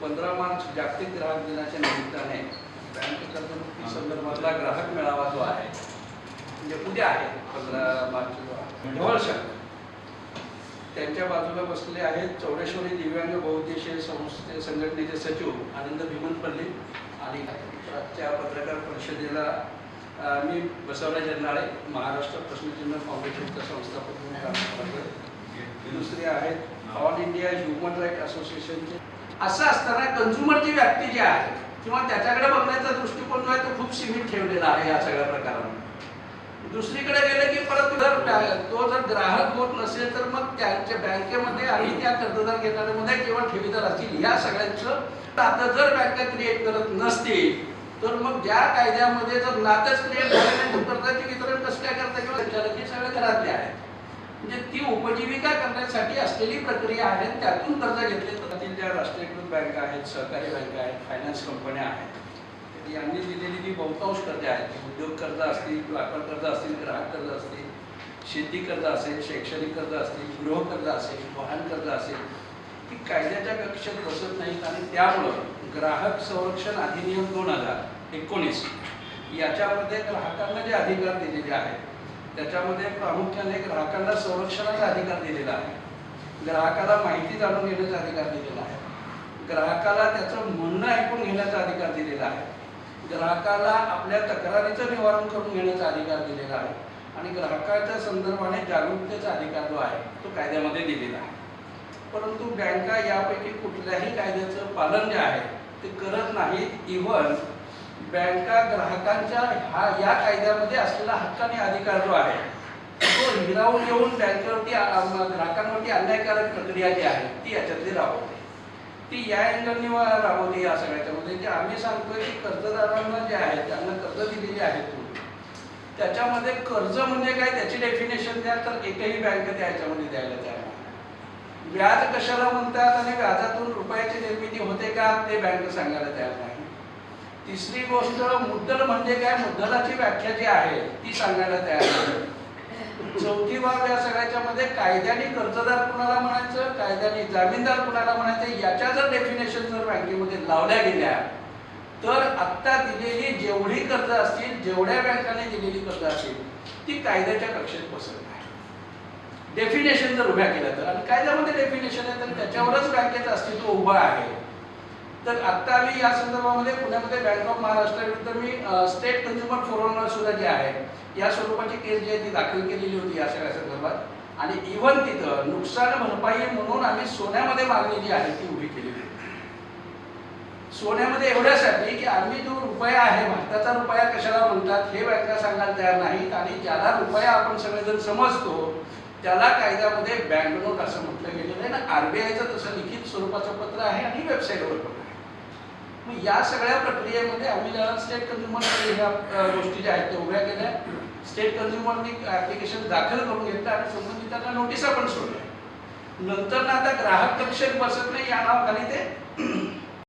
पंधरा मार्च जागतिक ग्राहक दिनाच्या निमित्ताने बँक कर्जमुक्ती संदर्भातला ग्राहक मेळावा जो आहे म्हणजे उद्या आहे पंधरा मार्च जो आहे ढवळ त्यांच्या बाजूला बसले आहेत चौडेश्वरी दिव्यांग बहुद्देशीय संस्थे संघटनेचे सचिव आनंद भीमन पल्ली आणि आजच्या पत्रकार परिषदेला मी बसवराज जन्नाळे महाराष्ट्र प्रश्नचिन्ह फाउंडेशनचा संस्थापक म्हणून काम करतो दुसरे आहेत ऑल इंडिया ह्युमन राईट असोसिएशनचे असं असताना कन्झ्युमर व्याप्ती व्यक्ती जी आहे किंवा त्याच्याकडे बघण्याचा दृष्टिकोन जो आहे तो खूप सीमित ठेवलेला आहे या सगळ्या प्रकारामध्ये दुसरीकडे गेलं की परत जर तो जर ग्राहक होत नसेल तर मग त्यांच्या बँकेमध्ये आणि त्या कर्जदार घेणाऱ्यामध्ये किंवा ठेवीदार असतील. या सगळ्यांचं आता जर बँका क्रिएट करत नसतील तर मग ज्या कायद्यामध्ये जर नातच क्रिएट झालं नाही कर्जाचे वितरण कसं काय करता किंवा संचालक हे सगळे घरातले आहेत. म्हणजे ती उपजीविका करण्यासाठी असलेली प्रक्रिया आहे त्यातून कर्ज घेतले त्यातील ज्या राष्ट्रीयकृत बँका आहेत सहकारी बँका आहेत फायनान्स कंपन्या आहेत यांनी दिलेली जी बहुतांश कर्जे आहेत उद्योग कर्ज असतील व्यापार कर्ज असतील ग्राहक कर्ज असतील शेती कर्ज असेल शैक्षणिक कर्ज असतील गृह कर्ज असेल वाहन कर्ज असेल ती कायद्याच्या कक्षेत बसत नाहीत आणि त्यामुळं ग्राहक संरक्षण अधिनियम दोन हजार एकोणीस याच्यामध्ये ग्राहकांना जे अधिकार दिलेले आहेत त्याच्यामध्ये प्रामुख्याने ग्राहकांना संरक्षणाचा अधिकार दिलेला आहे. ग्राहकाला माहिती जाणून घेण्याचा अधिकार दिलेला आहे. ग्राहकाला त्याचं म्हणणं ऐकून घेण्याचा अधिकार दिलेला आहे. ग्राहकाला आपल्या तक्रारीचं निवारण करून घेण्याचा अधिकार दिलेला आहे. आणि ग्राहकाच्या संदर्भाने जागरूकतेचा अधिकार जो आहे तो कायद्यामध्ये दिलेला आहे. परंतु बँका यापैकी कुठल्याही कायद्याचं पालन जे आहे ते करत नाहीत. इव्हन बँका ग्राहकांच्या हा या कायद्यामध्ये असलेला हक्क आणि अधिकार जो आहे तो हिरावून घेऊन बँकेवरती ग्राहकांवरती अन्यायकारक प्रक्रिया जी आहे ती याच्यातली राबवते. ती या अँगलनी राबवते या सगळ्याच्यामध्ये म्हणजे की आम्ही सांगतोय की कर्जदारांना जे आहे त्यांना कर्ज दिलेली आहेत त्याच्यामध्ये कर्ज म्हणजे काय त्याची डेफिनेशन द्या तर एकही बँक त्या याच्यामध्ये द्यायला तयार नाही. व्याज कशाला म्हणतात आणि व्याजातून रुपयाची निर्मिती होते का ते बँक सांगायला तयार नाही. तिसरी गोष्ट मुद्दल म्हणजे काय? मुद्दलाची व्याख्या जी आहे ती सांगायला तयार नाही. चौथी बाब या सगळ्याच्या मध्ये कायद्याने कर्जदार कुणाला म्हणायचं? कायद्याने जामीनदार कुणाला म्हणायचं? याच्या जर डेफिनेशन जर बँकेमध्ये लावल्या गेल्या तर आत्ता दिलेली जेवढी कर्ज असतील जेवढ्या बँकाने दिलेली कर्ज असतील ती कायद्याच्या कक्षेत बसत नाही. डेफिनेशन जर उभ्या केल्या तर आणि कायद्यामध्ये डेफिनेशन आहे तर त्याच्यावरच बँकेचं अस्तित्व उभं आहे. तर आत्ता आम्ही या संदर्भामध्ये पुण्यामध्ये बँक ऑफ महाराष्ट्र विरुद्ध मी स्टेट कन्झ्युमर फोरम सुद्धा जे आहे या स्वरूपाची केस जी आहे ती दाखल केलेली होती या सगळ्या संदर्भात. आणि इव्हन तिथं नुकसान भरपाई म्हणून आम्ही सोन्यामध्ये मागणी जी आहे ती उभी केलेली होती. सोन्यामध्ये एवढ्यासाठी की आम्ही जो रुपया आहे भारताचा रुपया कशाला म्हणतात हे बँका सांगायला तयार नाहीत आणि ज्याला रुपया आपण सगळेजण समजतो त्याला कायद्यामध्ये बँक नोट असं म्हटलं गेलेलं आहे. ना आरबीआयचं तसं लिखित स्वरूपाचं पत्र आहे आणि वेबसाईटवर पण आहे. मग या सगळ्या प्रक्रियेमध्ये आम्ही ज्या स्टेट कन्झ्युमर ह्या गोष्टी ज्या आहेत त्या उभ्या केल्या. स्टेट कन्झ्युमरनी ॲप्लिकेशन दाखल करून घेतलं आणि संबंधितांना नोटिसा पण सोडल्या. नंतर ना आता ग्राहक कक्षेत बसत नाही या नावाखाली ते